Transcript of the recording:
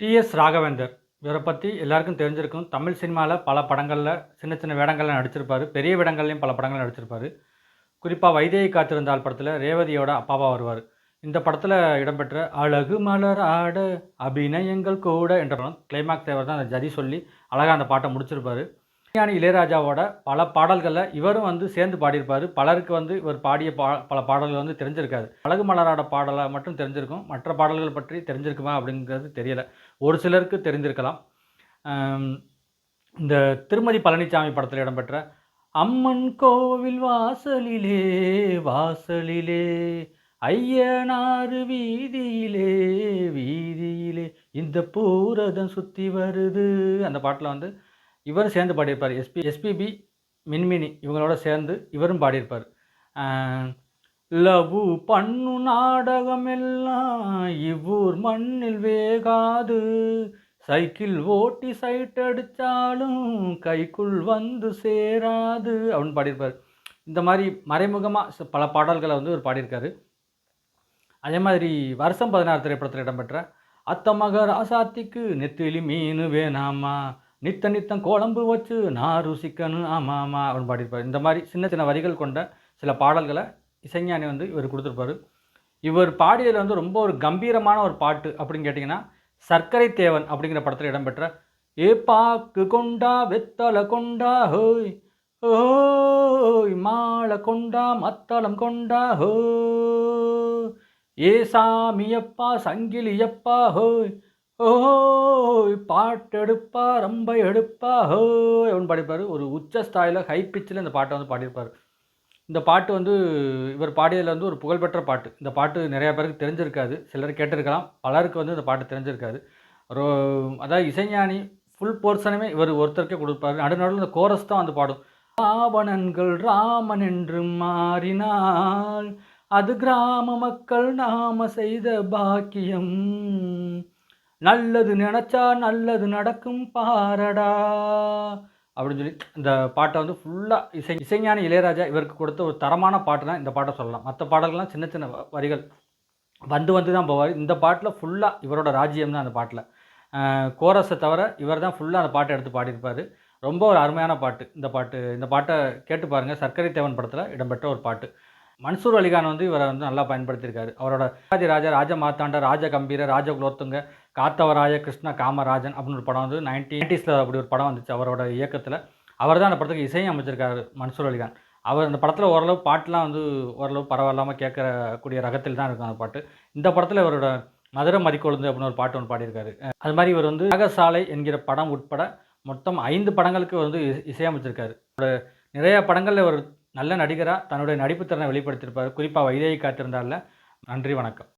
DS Raghavendra. இவரை பற்றி எல்லாருக்கும் தெரிஞ்சிருக்கும். தமிழ் சினிமாவில் பல படங்களில் சின்ன சின்ன வேடங்களில் நடிச்சிருப்பார். பெரிய வேடங்கள்லையும் பல படங்களில் நடிச்சிருப்பார். குறிப்பாக வைதேகி காத்திருந்தால் படத்தில் ரேவதியோட அப்பாவா வருவார். இந்த படத்தில் இடம்பெற்ற அழகு மலர் ஆட அபிநயங்கள் கூட என்ற படம் கிளைமாக்ஸ் தேவர் தான் அந்த ஜதி சொல்லி அழகாக அந்த பாட்டை முடிச்சிருப்பார். ஞானி இளையராஜாவோட பல பாடல்களில் இவரும் வந்து சேர்ந்து பாடியிருப்பார். பலருக்கு வந்து இவர் பாடிய பா பல பாடல்கள் வந்து தெரிஞ்சிருக்காது. அழகு மலராட பாடலை மட்டும் தெரிஞ்சிருக்கும். மற்ற பாடல்கள் பற்றி தெரிஞ்சிருக்குமா அப்படிங்கிறது தெரியல. ஒரு சிலருக்கு தெரிஞ்சிருக்கலாம். இந்த திருமதி பழனிசாமி படத்தில் இடம்பெற்ற அம்மன் கோவில் வாசலிலே வாசலிலே ஐயனாறு வீதியிலே வீதியிலே இந்த பூரதம் சுற்றி வருது. அந்த பாட்டில் வந்து இவரும் சேர்ந்து பாடியிருப்பார். எஸ்பி எஸ்பிபி மின்மினி இவங்களோட சேர்ந்து இவரும் பாடியிருப்பார். லவு பண்ணு நாடகம் எல்லாம் இவ்வூர் மண்ணில் வேகாது. சைக்கிள் ஓட்டி சைட் அடித்தாலும் கைக்குள் வந்து சேராது அப்படின்னு பாடியிருப்பார். இந்த மாதிரி மறைமுகமாக பல பாடல்களை வந்து இவர் பாடியிருக்காரு. அதே மாதிரி வருஷம் பதினாறு திரைப்படத்தில் இடம்பெற்ற அத்தமக ராசாத்திக்கு நெத்திலி மீன் வேணாமா? நித்த நித்தம் குழம்பு வச்சு நான் ருசிக்கணும் ஆமாம் ஆமாம் அப்படின்னு பாடியிருப்பார். இந்த மாதிரி சின்ன சின்ன வரிகள் கொண்ட சில பாடல்களை இசைஞானி வந்து இவர் கொடுத்துருப்பாரு. இவர் பாடியதில் வந்து ரொம்ப ஒரு கம்பீரமான ஒரு பாட்டு அப்படின்னு கேட்டிங்கன்னா சர்க்கரை தேவன் அப்படிங்கிற படத்தில் இடம்பெற்ற ஏ பாக்கு கொண்டா வெத்தலை கொண்டா ஹோய் ஹோய் மாலை கொண்டா மத்தளம் கொண்டா ஹோ ஏ சாமியப்பா சங்கிலியப்பா ஹோய் ஓஹோ பாட்டு எடுப்பா ரொம்ப எடுப்பா ஹோ எவன் பாடிப்பார் ஒரு உச்ச ஸ்தாயில் ஹை பிச்சில் இந்த பாட்டை வந்து பாடியிருப்பார். இந்த பாட்டு வந்து இவர் பாடியதில் வந்து ஒரு புகழ்பெற்ற பாட்டு. இந்த பாட்டு நிறையா பேருக்கு தெரிஞ்சிருக்காது. சிலர் கேட்டிருக்கலாம். பலருக்கு வந்து இந்த பாட்டு தெரிஞ்சிருக்காது. ரோ அதாவது இசைஞானி ஃபுல் போர்ஷனுமே இவர் ஒருத்தருக்கே கொடுப்பாரு. நடுநடுவில் இந்த கோரஸ் தான் வந்து பாடும். ராவணன்கள் ராமன் என்று மாறினால் அது கிராம மக்கள் நாம செய்த பாக்கியம். நல்லது நினச்சா நல்லது நடக்கும் பாரடா. அப்படின்னு சொல்லி இந்த பாட்டை வந்து ஃபுல்லாக இசை இசைஞான இளையராஜா இவருக்கு கொடுத்த ஒரு தரமான பாட்டுனா இந்த பாட்டை சொல்லலாம். மற்ற பாடல்கள்லாம் சின்ன சின்ன வரிகள் வந்து வந்து தான் போவார். இந்த பாட்டில் ஃபுல்லாக இவரோட ராஜ்யம் தான் அந்த பாட்டில். கோரஸை தவிர இவர் தான் ஃபுல்லாக அந்த பாட்டை எடுத்து பாடியிருப்பார். ரொம்ப ஒரு அருமையான பாட்டு. இந்த பாட்டு இந்த பாட்டை கேட்டு பாருங்கள் சர்க்கரை தேவன் படத்தில் இடம்பெற்ற ஒரு பாட்டு. மன்சூர் அலிகான் வந்து இவரை வந்து நல்லா பயன்படுத்தியிருக்காரு. அவரோட ராஜ ராஜா ராஜ மாத்தாண்ட ராஜ கம்பீர ராஜ குலோத்துங்க காத்தவராய கிருஷ்ண காமராஜன் அப்படின்னு ஒரு படம் வந்து நைன்டி நைன்டிஸில் அப்படி ஒரு படம் வந்துச்சு அவரோட இயக்கத்தில். அவர் தான் அந்த படத்துக்கு இசையும் அமைச்சிருக்காரு மன்சூர் அலிகான். அவர் அந்த படத்தில் ஓரளவு பாட்டுலாம் வந்து ஓரளவு பரவாயில்லாமல் கேட்கக்கூடிய ரகத்தில் தான் இருக்கும் அந்த பாட்டு. இந்த படத்தில் இவரோட மதுரை மதிக்கொழுந்து அப்படின்னு ஒரு பாட்டு ஒன்று பாடியிருக்காரு. அது மாதிரி இவர் வந்து நாகசாலை என்கிற படம் உட்பட மொத்தம் ஐந்து படங்களுக்கு வந்து இசையமைச்சிருக்காரு. அவரோட நிறைய படங்களில் இவர் நல்ல நடிகராக தன்னுடைய நடிப்பு திறனை வெளிப்படுத்தியிருப்பார். குறிப்பாக வைதேகி காத்திருந்தாரில். நன்றி வணக்கம்.